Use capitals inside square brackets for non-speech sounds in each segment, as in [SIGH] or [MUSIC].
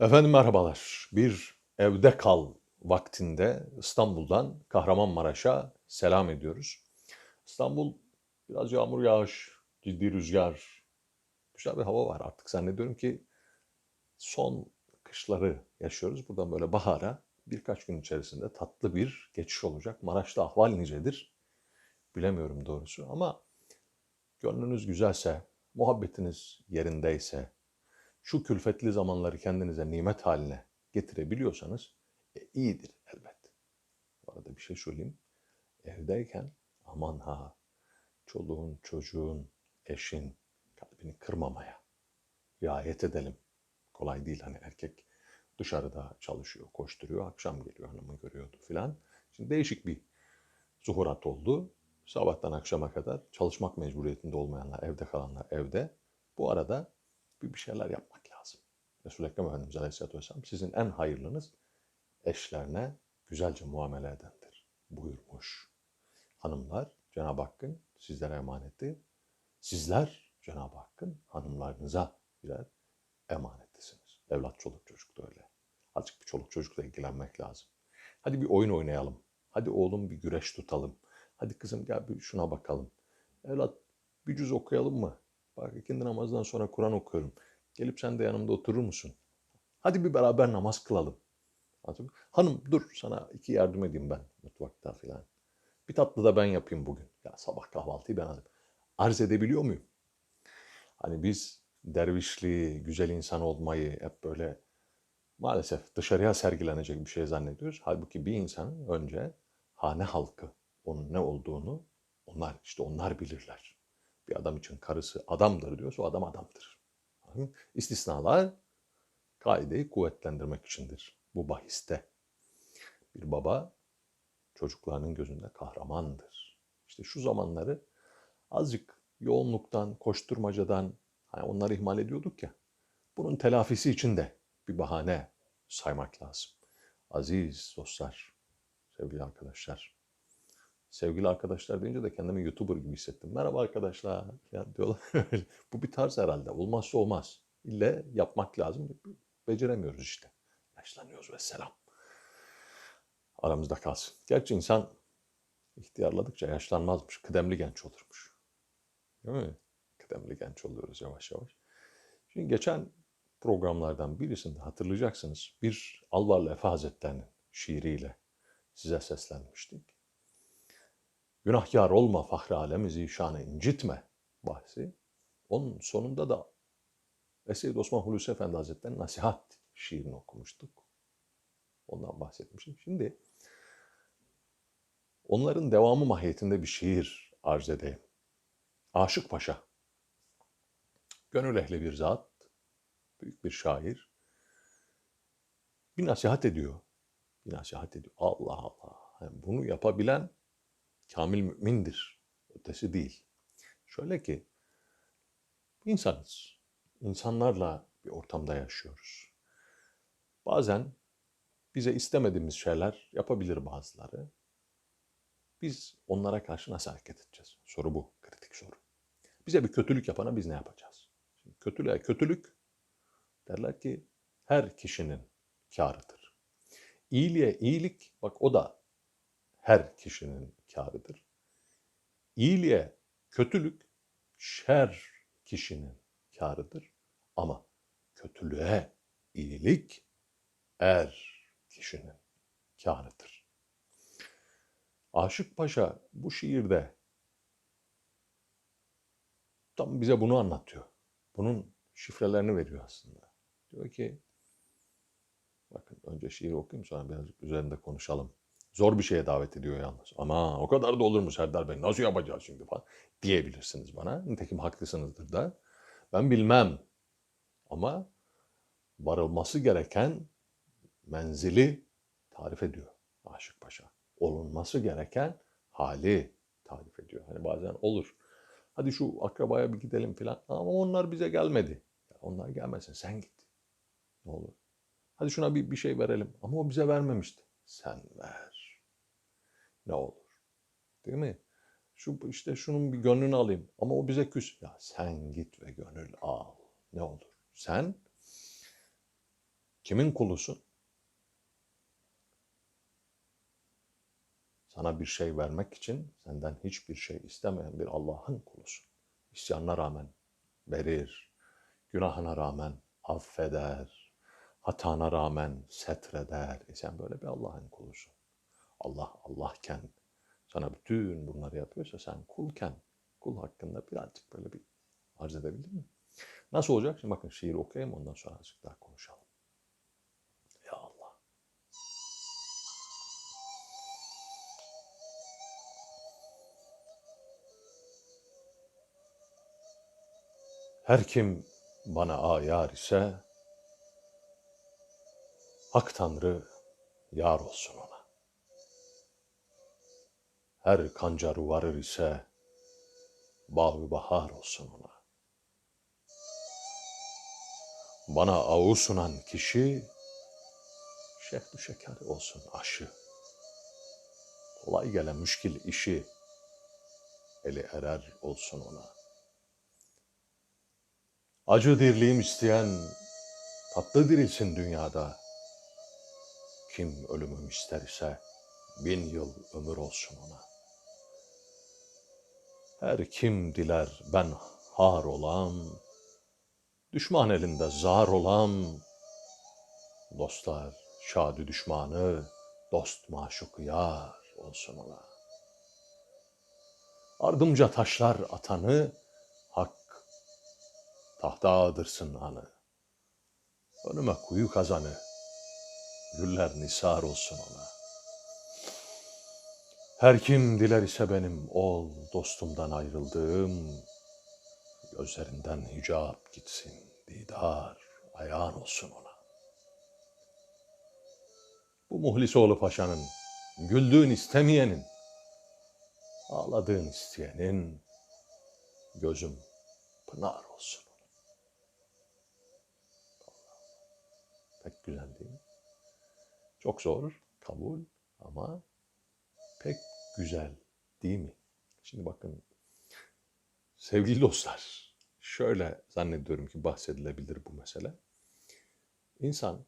Efendim merhabalar. Bir evde kal vaktinde İstanbul'dan Kahramanmaraş'a selam ediyoruz. İstanbul biraz yağmur yağış, ciddi rüzgar, güzel bir hava var artık. Zannediyorum ki son kışları yaşıyoruz. Buradan böyle bahara birkaç gün içerisinde tatlı bir geçiş olacak. Maraş'ta ahval nicedir bilemiyorum doğrusu ama gönlünüz güzelse, muhabbetiniz yerindeyse, şu külfetli zamanları kendinize nimet haline getirebiliyorsanız e, iyidir elbet. Bu arada bir şey söyleyeyim. Evdeyken aman ha çoluğun, çocuğun, eşin kalbini kırmamaya riayet edelim. Kolay değil hani erkek dışarıda çalışıyor, koşturuyor, akşam geliyor hanımı görüyordu filan. Şimdi değişik bir zuhurat oldu. Sabahtan akşama kadar çalışmak mecburiyetinde olmayanlar, evde kalanlar evde. Bu arada bir bir şeyler yapmak lazım. Resul-i Ekrem Efendimiz Aleyhisselatü Vesselam sizin en hayırlınız eşlerine güzelce muamele edendir buyurmuş. Hanımlar Cenab-ı Hakk'ın sizlere emaneti. Sizler Cenab-ı Hakk'ın hanımlarınıza birer emanetlisiniz. Evlat, çoluk, çocuk da öyle. Azıcık bir çoluk çocukla ilgilenmek lazım. Hadi bir oyun oynayalım. Hadi oğlum bir güreş tutalım. Hadi kızım gel bir şuna bakalım. Evlat bir cüz okuyalım mı? Bak ikindi namazdan sonra Kur'an okuyorum. Gelip sen de yanımda oturur musun? Hadi bir beraber namaz kılalım. Hanım dur sana iki yardım edeyim ben mutfakta filan. Bir tatlı da ben yapayım bugün. Ya sabah kahvaltıyı ben alayım. Arz edebiliyor muyum? Hani biz dervişliği, güzel insan olmayı hep böyle maalesef dışarıya sergilenecek bir şey zannediyoruz. Halbuki bir insanın önce hane halkı onun ne olduğunu onlar işte onlar bilirler. Bir adam için karısı adamdır diyorsa o adam adamdır. İstisnalar kaideyi kuvvetlendirmek içindir bu bahiste. Bir baba çocuklarının gözünde kahramandır. İşte şu zamanları azıcık yoğunluktan, koşturmacadan hani onları ihmal ediyorduk ya. Bunun telafisi için de bir bahane saymak lazım. Aziz dostlar, sevgili arkadaşlar. Sevgili arkadaşlar deyince de kendimi YouTuber gibi hissettim. Merhaba arkadaşlar ya diyorlar. [LAUGHS] Bu bir tarz herhalde. Olmazsa olmaz. İlle yapmak lazım. Beceremiyoruz işte. Yaşlanıyoruz ve selam. Aramızda kalsın. Gerçi insan ihtiyarladıkça yaşlanmazmış. Kıdemli genç olurmuş. Değil mi? Kıdemli genç oluyoruz yavaş yavaş. Şimdi geçen programlardan birisinde hatırlayacaksınız. Bir Alvarlı Efe Hazretleri'nin şiiriyle size seslenmiştik. Günahkar olma fahri alemi zişanı incitme bahsi. Onun sonunda da Esed Osman Hulusi Efendi Hazretleri'nin nasihat şiirini okumuştuk. Ondan bahsetmiştim. Şimdi onların devamı mahiyetinde bir şiir arz edeyim. Aşık Paşa. Gönül ehli bir zat, büyük bir şair. Bir nasihat ediyor. Bir nasihat ediyor. Allah Allah. Yani bunu yapabilen kamil mümindir. Ötesi değil. Şöyle ki insanız. İnsanlarla bir ortamda yaşıyoruz. Bazen bize istemediğimiz şeyler yapabilir bazıları. Biz onlara karşı nasıl hareket edeceğiz? Soru bu. Kritik soru. Bize bir kötülük yapana biz ne yapacağız? Şimdi kötülüğe kötülük derler ki her kişinin kârıdır. İyiliğe iyilik bak o da her kişinin kârıdır. İyiliğe kötülük şer kişinin kârıdır. Ama kötülüğe iyilik er kişinin kârıdır. Aşık Paşa bu şiirde tam bize bunu anlatıyor. Bunun şifrelerini veriyor aslında. Diyor ki bakın önce şiir okuyayım sonra birazcık üzerinde konuşalım. Zor bir şeye davet ediyor yalnız. Ama o kadar da olur mu Serdar Bey? Nasıl yapacağız şimdi falan diyebilirsiniz bana. Nitekim haklısınızdır da. Ben bilmem. Ama varılması gereken menzili tarif ediyor Aşık Paşa. Olunması gereken hali tarif ediyor. Hani bazen olur. Hadi şu akrabaya bir gidelim falan. Ama onlar bize gelmedi. Onlar gelmesin sen git. Ne olur. Hadi şuna bir, bir şey verelim. Ama o bize vermemişti. Sen ver. Ne olur. Değil mi? Şu işte şunun bir gönlünü alayım. Ama o bize küs. Ya sen git ve gönül al. Ne olur. Sen Kimin kulusun? Sana bir şey vermek için senden hiçbir şey istemeyen bir Allah'ın kulusun. İsyanına rağmen verir, günahına rağmen affeder, hatana rağmen setreder. E sen böyle bir Allah'ın kulusun. Allah Allahken sana bütün bunları yapıyorsa sen kulken kul hakkında birazcık böyle bir arz edebilir mi? Nasıl olacak? Şimdi bakın şiir okuyayım ondan sonra azıcık daha konuşalım. Ya Allah. Her kim bana ayar ise Hak Tanrı yar olsun ona. Her kancaru varır ise bağ bahar olsun ona. Bana avu sunan kişi şehdu şeker olsun aşı. Kolay gelen müşkil işi eli erer olsun ona. Acı dirliğim isteyen tatlı dirilsin dünyada. Kim ölümüm ister ise bin yıl ömür olsun ona. Her kim diler ben har olam, düşman elinde zar olam, dostlar şadi düşmanı, dost maşuk yar olsun ona. Ardımca taşlar atanı, hak tahta ağdırsın anı. Önüme kuyu kazanı, güller nisar olsun ona. Her kim diler ise benim ol dostumdan ayrıldığım, gözlerinden hicap gitsin didar ayağın olsun ona. Bu Muhlisoğlu Paşa'nın, güldüğün istemeyenin, ağladığın isteyenin, gözüm pınar olsun. Pek güzel değil mi? Çok zor kabul ama pek güzel değil mi? Şimdi bakın sevgili dostlar şöyle zannediyorum ki bahsedilebilir bu mesele. İnsan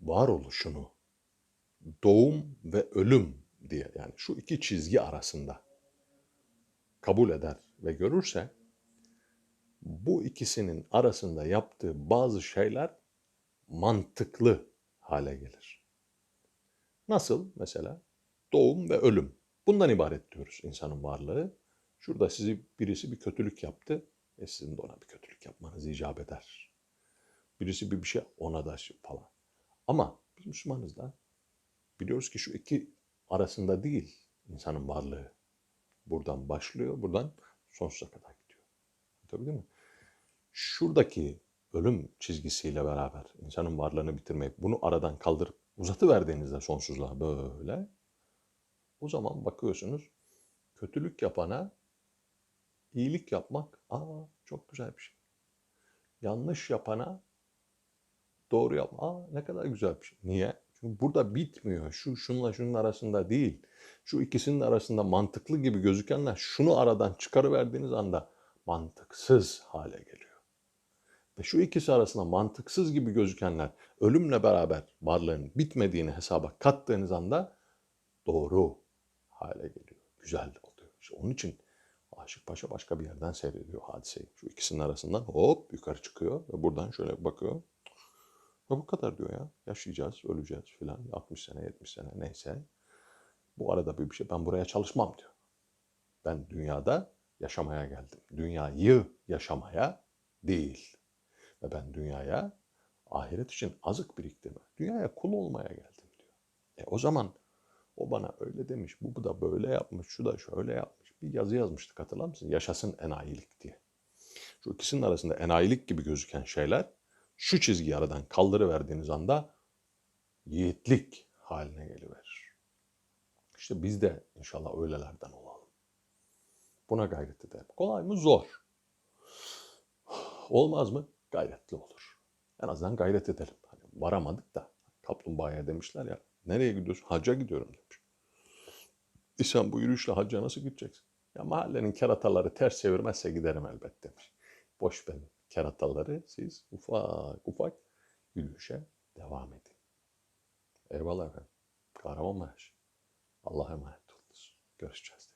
varoluşunu doğum ve ölüm diye yani şu iki çizgi arasında kabul eder ve görürse bu ikisinin arasında yaptığı bazı şeyler mantıklı hale gelir. Nasıl mesela? Doğum ve ölüm. Bundan ibaret diyoruz insanın varlığı. Şurada sizi birisi bir kötülük yaptı. E sizin de ona bir kötülük yapmanız icap eder. Birisi bir bir şey ona da falan. Ama biz Müslümanız da biliyoruz ki şu iki arasında değil insanın varlığı. Buradan başlıyor, buradan sonsuza kadar gidiyor. Tabii değil mi? Şuradaki ölüm çizgisiyle beraber insanın varlığını bitirmeyip bunu aradan kaldırıp uzatıverdiğinizde sonsuzluğa böyle o zaman bakıyorsunuz kötülük yapana iyilik yapmak aa çok güzel bir şey. Yanlış yapana doğru yapma aa ne kadar güzel bir şey. Niye? Çünkü burada bitmiyor. Şu şunla şunun arasında değil. Şu ikisinin arasında mantıklı gibi gözükenler şunu aradan çıkarıverdiğiniz anda mantıksız hale geliyor. Ve şu ikisi arasında mantıksız gibi gözükenler ölümle beraber varlığın bitmediğini hesaba kattığınız anda doğru hale geliyor. Güzel oluyor. İşte onun için Aşık Paşa başka bir yerden seyrediyor hadiseyi. Şu ikisinin arasından hop yukarı çıkıyor ve buradan şöyle bakıyor. Ve bu kadar diyor ya. Yaşayacağız, öleceğiz filan. 60 sene, 70 sene neyse. Bu arada bir şey. Ben buraya çalışmam diyor. Ben dünyada yaşamaya geldim. Dünyayı yaşamaya değil. Ve ben dünyaya ahiret için azık biriktirme. Dünyaya kul olmaya geldim diyor. E o zaman o bana öyle demiş, bu, bu da böyle yapmış, şu da şöyle yapmış. Bir yazı yazmıştık hatırlar mısın? Yaşasın enayilik diye. Şu ikisinin arasında enayilik gibi gözüken şeyler şu çizgiyi aradan kaldırıverdiğiniz anda yiğitlik haline geliverir. İşte biz de inşallah öylelerden olalım. Buna gayret edelim. Kolay mı? Zor. [SIGHS] Olmaz mı? Gayretli olur. En azından gayret edelim. Hani varamadık da kaplumbağaya demişler ya nereye gidiyorsun? Hacca gidiyorum demiş. E sen bu yürüyüşle hacca nasıl gideceksin? Ya mahallenin kerataları ters çevirmezse giderim elbet demiş. Boş ver. kerataları siz ufak ufak yürüyüşe devam edin. Eyvallah efendim. Kahramanmaraş. Allah'a emanet olunuz. Görüşeceğiz.